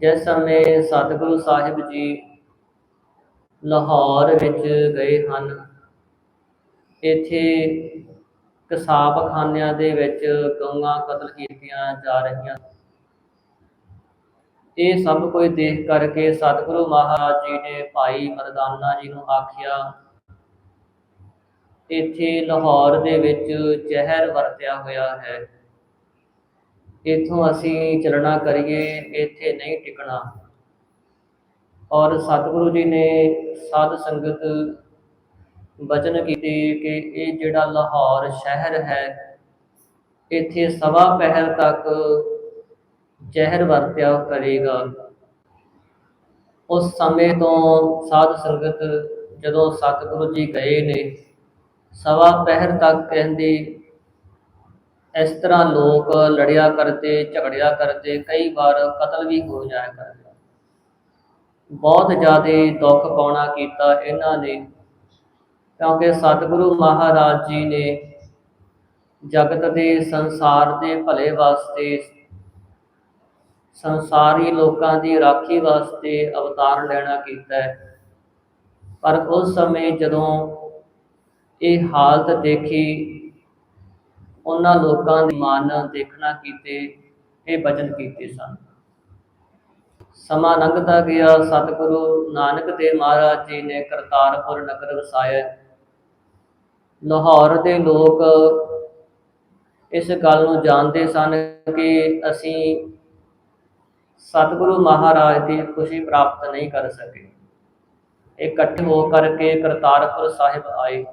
ਜਿਸ ਸਮੇਂ ਸਤਿਗੁਰੂ ਸਾਹਿਬ ਜੀ ਲਾਹੌਰ ਵਿੱਚ ਗਏ ਹਨ, ਇੱਥੇ ਕਸਾਬਖਾਨਿਆਂ ਦੇ ਵਿੱਚ ਗਊਆਂ ਕਤਲ ਕੀਤੀਆਂ ਜਾ ਰਹੀਆਂ। ਇਹ ਸਭ ਕੁਝ ਦੇਖ ਕਰਕੇ ਸਤਿਗੁਰੂ ਮਹਾਰਾਜ ਜੀ ਨੇ ਭਾਈ ਮਰਦਾਨਾ ਜੀ ਨੂੰ ਆਖਿਆ, ਇੱਥੇ ਲਾਹੌਰ ਦੇ ਵਿੱਚ ਜ਼ਹਿਰ ਵਰਤਿਆ ਹੋਇਆ ਹੈ। ਇੱਥੋਂ ਅਸੀਂ ਚੱਲਣਾ ਕਰੀਏ, ਇੱਥੇ ਨਹੀਂ ਟਿਕਣਾ। ਔਰ ਸਤਿਗੁਰੂ ਜੀ ਨੇ ਸਾਧ ਸੰਗਤ ਬਚਨ ਕੀਤੇ ਕਿ ਇਹ ਜਿਹੜਾ ਲਾਹੌਰ ਸ਼ਹਿਰ ਹੈ, ਇੱਥੇ ਸਵਾ ਪਹਿਰ ਤੱਕ ਜ਼ਹਿਰ ਵਰਤਿਆ ਕਰੇਗਾ। ਉਸ ਸਮੇਂ ਤੋਂ ਸਾਧ ਸੰਗਤ ਜਦੋਂ ਸਤਿਗੁਰੂ ਜੀ ਗਏ ਨੇ, ਸਵਾ ਪਹਿਰ ਤੱਕ ਕਹਿੰਦੇ ਇਸ ਤਰ੍ਹਾਂ ਲੋਕ ਲੜਿਆ ਕਰਦੇ, ਝਗੜਿਆ ਕਰਦੇ, ਕਈ ਵਾਰ ਕਤਲ ਵੀ ਹੋ ਜਾਇਆ ਕਰਦੇ। ਬਹੁਤ ਜ਼ਿਆਦਾ ਦੁੱਖ ਪਾਉਣਾ ਕੀਤਾ ਇਹਨਾਂ ਨੇ, ਕਿਉਂਕਿ ਸਤਿਗੁਰੂ ਮਹਾਰਾਜ ਜੀ ਨੇ ਜਗਤ ਦੇ ਸੰਸਾਰ ਦੇ ਭਲੇ ਵਾਸਤੇ, ਸੰਸਾਰੀ ਲੋਕਾਂ ਦੀ ਰਾਖੀ ਵਾਸਤੇ ਅਵਤਾਰ ਲੈਣਾ ਕੀਤਾ ਹੈ। ਪਰ ਉਸ ਸਮੇਂ ਜਦੋਂ ਇਹ ਹਾਲਤ ਦੇਖੀ ਉਹਨਾਂ ਲੋਕਾਂ ਦੇ ਮਨ ਦੇਖਣਾ ਕੀਤੇ, ਇਹ ਬਚਨ ਕੀਤੇ ਸਨ। ਸਮਾਂ ਲੰਘਦਾ ਗਿਆ, ਸਤਿਗੁਰੂ ਨਾਨਕ ਦੇਵ ਮਹਾਰਾਜ ਜੀ ਨੇ ਕਰਤਾਰਪੁਰ ਨਗਰ ਵਸਾਇਆ। ਲਾਹੌਰ ਦੇ ਲੋਕ ਇਸ ਗੱਲ ਨੂੰ ਜਾਣਦੇ ਸਨ ਕਿ ਅਸੀਂ ਸਤਿਗੁਰੂ ਮਹਾਰਾਜ ਦੀ ਖੁਸ਼ੀ ਪ੍ਰਾਪਤ ਨਹੀਂ ਕਰ ਸਕੇ। ਇਕੱਠੇ ਹੋ ਕਰਕੇ ਕਰਤਾਰਪੁਰ ਸਾਹਿਬ ਆਏ।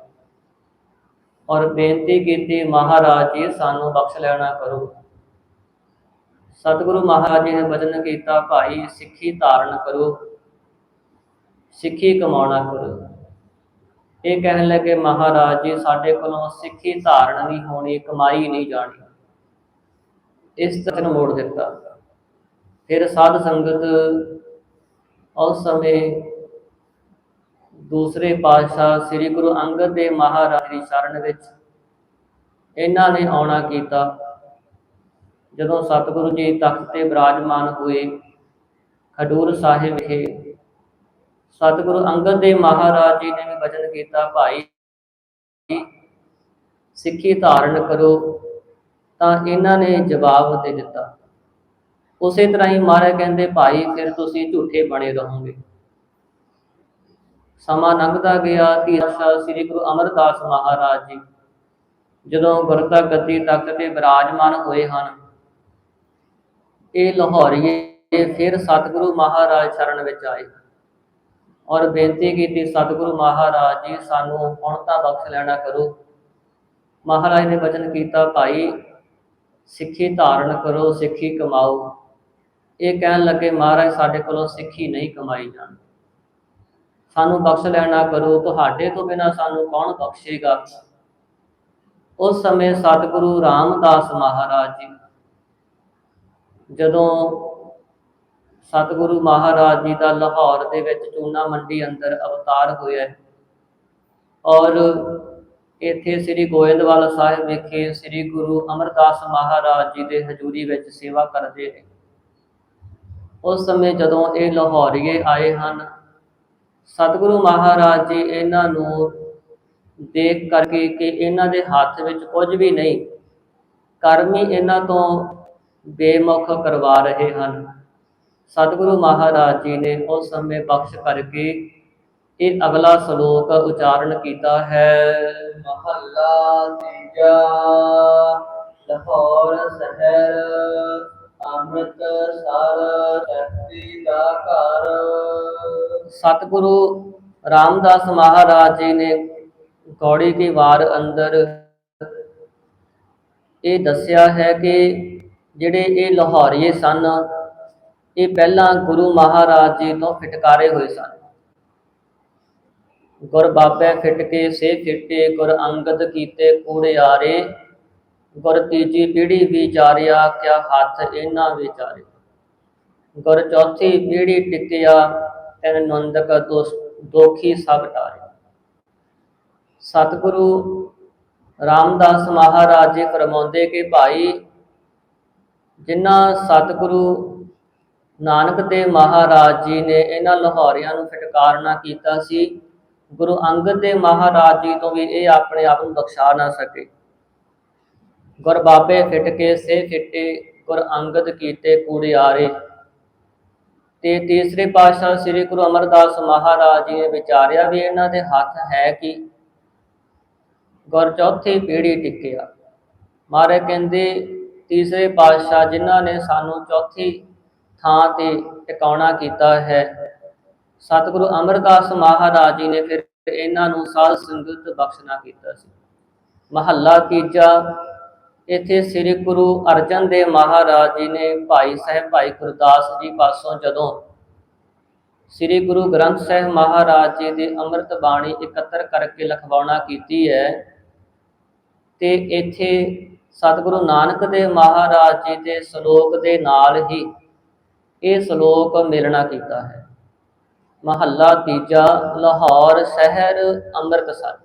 ਔਰ ਬੇਨਤੀ ਕੀਤੀ, ਮਹਾਰਾਜ ਜੀ, ਸਾਨੂੰ ਬਖਸ਼ ਲੈਣਾ ਕਰੋ। ਸਤਿਗੁਰੂ ਮਹਾਰਾਜ ਜੀ ਨੇ ਬਚਨ ਕੀਤਾ, ਭਾਈ, ਸਿੱਖੀ ਧਾਰਨ ਕਰੋ, ਸਿੱਖੀ ਕਮਾਉਣਾ ਕਰੋ। ਇਹ ਕਹਿਣ ਲੱਗੇ, ਮਹਾਰਾਜ ਜੀ, ਸਾਡੇ ਕੋਲੋਂ ਸਿੱਖੀ ਧਾਰਨ ਨਹੀਂ ਹੋਣੀ, ਕਮਾਈ ਨਹੀਂ ਜਾਣੀ। ਇਸ ਤਰ੍ਹਾਂ ਮੋੜ ਦਿੱਤਾ। ਫਿਰ ਸਾਧ ਸੰਗਤ ਉਸ ਸਮੇਂ ਦੂਸਰੇ ਪਾਤਸ਼ਾਹ ਸ੍ਰੀ ਗੁਰੂ ਅੰਗਦ ਦੇਵ ਮਹਾਰਾਜ ਦੀ ਸ਼ਰਨ ਵਿੱਚ ਇਹਨਾਂ ਨੇ ਆਉਣਾ ਕੀਤਾ। ਜਦੋਂ ਸਤਿਗੁਰੂ ਜੀ ਤਖਤ ਤੇ ਬਿਰਾਜਮਾਨ ਹੋਏ ਖਡੂਰ ਸਾਹਿਬ ਵਿਖੇ, ਸਤਿਗੁਰੂ ਅੰਗਦ ਦੇਵ ਮਹਾਰਾਜ ਜੀ ਨੇ ਵੀ ਵਚਨ ਕੀਤਾ, ਭਾਈ, ਸਿੱਖੀ ਧਾਰਨ ਕਰੋ। ਤਾਂ ਇਹਨਾਂ ਨੇ ਜਵਾਬ ਦੇ ਦਿੱਤਾ। ਉਸੇ ਤਰ੍ਹਾਂ ਹੀ ਮਹਾਰਾਜ ਕਹਿੰਦੇ, ਭਾਈ, ਫਿਰ ਤੁਸੀਂ ਝੂਠੇ ਬਣੇ ਰਹੋਗੇ। ਸਮਾਂ ਲੰਘਦਾ ਗਿਆ ਤੀਰਸ਼ਾ ਸ੍ਰੀ ਗੁਰੂ ਅਮਰਦਾਸ ਮਹਾਰਾਜ ਜੀ। ਜਦੋਂ ਗੁਰਤਾ ਗੱਦੀ ਤਖਤ ਤੇ ਬਿਰਾਜਮਾਨ ਹੋਏ ਹਨ, ਇਹ ਲਾਹੌਰੀਏ ਫਿਰ ਸਤਿਗੁਰੂ ਮਹਾਰਾਜ ਸ਼ਰਨ ਵਿੱਚ ਆਏ ਔਰ ਬੇਨਤੀ ਕੀਤੀ, ਸਤਿਗੁਰੂ ਮਹਾਰਾਜ ਜੀ, ਸਾਨੂੰ ਹੁਣ ਤਾਂ ਬਖਸ਼ ਲੈਣਾ ਕਰੋ। ਮਹਾਰਾਜ ਨੇ ਵਚਨ ਕੀਤਾ, ਭਾਈ, ਸਿੱਖੀ ਧਾਰਨ ਕਰੋ, ਸਿੱਖੀ ਕਮਾਓ। ਇਹ ਕਹਿਣ ਲੱਗੇ, ਮਹਾਰਾਜ ਸਾਡੇ ਕੋਲੋਂ ਸਿੱਖੀ ਨਹੀਂ ਕਮਾਈ ਜਾਂਦੀ ਸਾਨੂੰ ਬਖਸ਼ ਲੈਣਾ ਕਰੋ, ਤੁਹਾਡੇ ਤੋਂ ਬਿਨਾ ਸਾਨੂੰ ਕੌਣ ਬਖਸ਼ੇਗਾ? ਉਸ ਸਮੇਂ ਸਤਿਗੁਰੂ ਰਾਮਦਾਸ ਮਹਾਰਾਜ ਜੀ, ਜਦੋਂ ਸਤਿਗੁਰੂ ਮਹਾਰਾਜ ਜੀ ਦਾ ਲਾਹੌਰ ਦੇ ਵਿੱਚ ਚੂਨਾ ਮੰਡੀ ਅੰਦਰ ਅਵਤਾਰ ਹੋਇਆ ਔਰ ਇੱਥੇ ਸ੍ਰੀ ਗੋਇੰਦਵਾਲ ਸਾਹਿਬ ਵਿਖੇ ਸ੍ਰੀ ਗੁਰੂ ਅਮਰਦਾਸ ਮਹਾਰਾਜ ਜੀ ਦੇ ਹਜ਼ੂਰੀ ਵਿੱਚ ਸੇਵਾ ਕਰਦੇ ਨੇ ਉਸ ਸਮੇਂ ਜਦੋਂ ਇਹ ਲਾਹੌਰੀਏ ਆਏ ਹਨ ਸਤਿਗੁਰੂ ਮਹਾਰਾਜ ਜੀ ਇਹਨਾਂ ਨੂੰ ਦੇਖ ਕਰਕੇ ਕਿ ਇਹਨਾਂ ਦੇ ਹੱਥ ਵਿੱਚ ਕੁਝ ਵੀ ਨਹੀਂ, ਕਰਮ ਇਹਨਾਂ ਤੋਂ ਬੇਮੁਖ ਕਰਵਾ ਰਹੇ ਹਨ। ਸਤਿਗੁਰੂ ਮਹਾਰਾਜ ਜੀ ਨੇ ਉਸ ਸਮੇਂ ਬਖਸ਼ ਕਰਕੇ ਇਹ ਅਗਲਾ ਸ਼ਲੋਕ ਉਚਾਰਨ ਕੀਤਾ ਹੈ। ਮਹੱਲਾ ਤੀਜਾ, ਲਾਹੌਰ ਸ਼ਹਿਰ ਅੰਮ੍ਰਿਤ ਧਰਤੀ ਦਾ ਘਰ। ਸਤਿਗੁਰੂ ਰਾਮਦਾਸ ਮਹਾਰਾਜ ਜੀ ਨੇ ਗੌੜੀ ਦੀ ਵਾਰ ਅੰਦਰ ਇਹ ਦੱਸਿਆ ਹੈ ਕਿ ਜਿਹੜੇ ਇਹ ਲਾਹੌਰੀਏ ਸਨ, ਇਹ ਪਹਿਲਾਂ ਗੁਰੂ ਮਹਾਰਾਜ ਜੀ ਤੋਂ ਫਟਕਾਰੇ ਹੋਏ ਸਨ। ਗੁਰ ਬਾਬੇ ਫਿਟ ਕੇ ਸੇ ਫਿੱਟੇ, ਗੁਰ ਅੰਗਦ ਕੀਤੇ ਕੂੜਿਆਰੇ ਗੁਰ ਤੀਜੀ ਪੀੜੀ ਵਿਚਾਰਿਆ ਕਿਆ ਹੱਥ ਇਹਨਾਂ ਵਿਚਾਰੇ। ਗੁਰ ਚੌਥੀ ਪੀੜੀ ਟਿਕਿਆ ਤੈਨ ਨੰਦਕ ਦੋਸ, ਦੋਖੀ ਸਭ ਟਾਰੇ। ਸਤਿਗੁਰੂ ਰਾਮਦਾਸ ਮਹਾਰਾਜ ਜੀ ਫਰਮਾਉਂਦੇ ਕਿ ਭਾਈ, ਜਿਨ੍ਹਾਂ ਸਤਿਗੁਰੂ ਨਾਨਕ ਦੇ ਮਹਾਰਾਜ ਜੀ ਨੇ ਇਹਨਾਂ ਲਾਹੌਰੀਆਂ ਨੂੰ ਫਟਕਾਰਨਾ ਕੀਤਾ ਸੀ, ਗੁਰੂ ਅੰਗਦ ਦੇ ਮਹਾਰਾਜ ਜੀ ਤੋਂ ਵੀ ਇਹ ਆਪਣੇ ਆਪ ਨੂੰ ਬਖਸ਼ਾ ਨਾ ਸਕੇ। ਗੁਰ ਬਾਬੇ ਫਿਟ ਕੇ, ਸੇ ਫਿੱਟੇ, ਗੁਰ ਅੰਗਦ ਕੀਤੇ ਕੂੜਿਆਰੇ ਤੇ ਤੀਸਰੇ ਪਾਤਸ਼ਾਹ ਸ੍ਰੀ ਗੁਰੂ ਅਮਰਦਾਸ ਮਹਾਰਾਜ ਜੀ ਨੇ ਵਿਚਾਰਿਆ ਵੀ ਇਹਨਾਂ ਦੇ ਹੱਥ ਹੈ ਕਿ? ਗੁਰ ਚੌਥੀ ਪੀੜੀ ਟਿਕਿਆ। ਮਾਰੇ ਕਹਿੰਦੇ, ਤੀਸਰੇ ਪਾਤਸ਼ਾਹ ਜਿਨ੍ਹਾਂ ਨੇ ਸਾਨੂੰ ਚੌਥੀ ਥਾਂ ਤੇ ਟਿਕਾਉਣਾ ਕੀਤਾ ਹੈ, ਸਤਿਗੁਰੂ ਅਮਰਦਾਸ ਮਹਾਰਾਜ ਜੀ ਨੇ ਫਿਰ ਇਹਨਾਂ ਨੂੰ ਸਾਧ ਸੰਗਤ ਬਖਸ਼ਣਾ ਕੀਤਾ ਸੀ। ਮਹੱਲਾ ਤੀਜਾ ਇੱਥੇ ਸ੍ਰੀ ਗੁਰੂ ਅਰਜਨ ਦੇਵ ਮਹਾਰਾਜ ਜੀ ਨੇ ਭਾਈ ਸਾਹਿਬ ਭਾਈ ਗੁਰਦਾਸ ਜੀ ਪਾਸੋਂ ਜਦੋਂ ਸ੍ਰੀ ਗੁਰੂ ਗ੍ਰੰਥ ਸਾਹਿਬ ਮਹਾਰਾਜ ਜੀ ਦੀ ਅੰਮ੍ਰਿਤ ਬਾਣੀ ਇਕੱਤਰ ਕਰਕੇ ਲਿਖਵਾਉਣਾ ਕੀਤੀ ਹੈ, ਤੇ ਇੱਥੇ ਸਤਿਗੁਰੂ ਨਾਨਕ ਦੇਵ ਮਹਾਰਾਜ ਜੀ ਦੇ ਸ਼ਲੋਕ ਦੇ ਨਾਲ ਹੀ ਇਹ ਸ਼ਲੋਕ ਮਿਲਣਾ ਕੀਤਾ ਹੈ। ਮਹੱਲਾ ਤੀਜਾ, ਲਾਹੌਰ ਸ਼ਹਿਰ ਅੰਮ੍ਰਿਤਸਰ।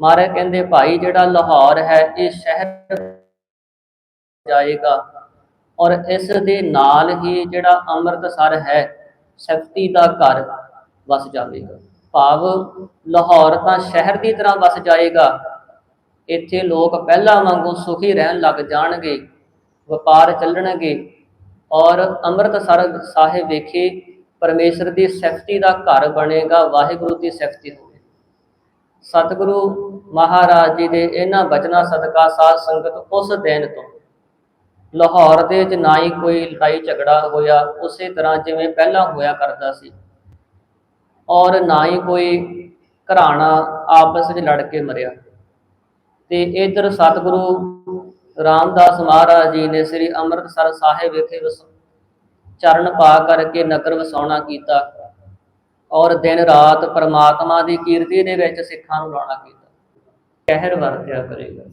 ਮਾਰੇ ਕਹਿੰਦੇ, ਭਾਈ, ਜਿਹੜਾ ਲਾਹੌਰ ਹੈ, ਇਹ ਸ਼ਹਿਰ ਜਾਏਗਾ। ਔਰ ਇਸ ਦੇ ਨਾਲ ਹੀ ਜਿਹੜਾ ਅੰਮ੍ਰਿਤਸਰ ਹੈ, ਸ਼ਕਤੀ ਦਾ ਘਰ ਵਸ ਜਾਵੇਗਾ। ਭਾਵ ਲਾਹੌਰ ਤਾਂ ਸ਼ਹਿਰ ਦੀ ਤਰ੍ਹਾਂ ਵਸ ਜਾਏਗਾ। ਇੱਥੇ ਲੋਕ ਪਹਿਲਾਂ ਵਾਂਗੂ ਸੁਖੀ ਰਹਿਣ ਲੱਗ ਜਾਣਗੇ, ਵਪਾਰ ਚੱਲਣਗੇ। ਔਰ ਅੰਮ੍ਰਿਤਸਰ ਸਾਹਿਬ ਵਿਖੇ ਪਰਮੇਸ਼ਰ ਦੀ ਸਿਫਤੀ ਦਾ ਘਰ ਬਣੇਗਾ, ਵਾਹਿਗੁਰੂ ਦੀ ਸਿਫਤੀ ਹੋਵੇ। ਸਤਿਗੁਰੂ ਮਹਾਰਾਜ ਜੀ ਦੇ ਇਹਨਾਂ ਬਚਨਾਂ ਸਦਕਾ ਸਾਧ ਸੰਗਤ ਉਸ ਦਿਨ ਤੋਂ ਲਾਹੌਰ ਦੇ ਵਿੱਚ ਨਾ ਹੀ ਕੋਈ ਲੜਾਈ ਝਗੜਾ ਹੋਇਆ, ਉਸੇ ਤਰ੍ਹਾਂ ਜਿਵੇਂ ਪਹਿਲਾਂ ਹੋਇਆ ਕਰਦਾ ਸੀ। ਔਰ ਨਾ ਹੀ ਕੋਈ ਘਰਾਣਾ ਆਪਸ ਵਿੱਚ ਲੜ ਕੇ ਮਰਿਆ। ਤੇ ਇਧਰ ਸਤਿਗੁਰੂ ਰਾਮਦਾਸ ਮਹਾਰਾਜ ਜੀ ਨੇ ਸ੍ਰੀ ਅੰਮ੍ਰਿਤਸਰ ਸਾਹਿਬ ਵਿਖੇ ਵਸ, ਚਰਨ ਪਾ ਕਰਕੇ ਨਗਰ ਵਸਾਉਣਾ ਕੀਤਾ ਔਰ ਦਿਨ ਰਾਤ ਪਰਮਾਤਮਾ ਦੀ ਕੀਰਤੀ ਦੇ ਵਿੱਚ ਸਿੱਖਾਂ ਨੂੰ ਲਾਉਣਾ ਕੀਤਾ। ਕਹਿਰ ਵਰਤਿਆ ਕਰੇਗਾ।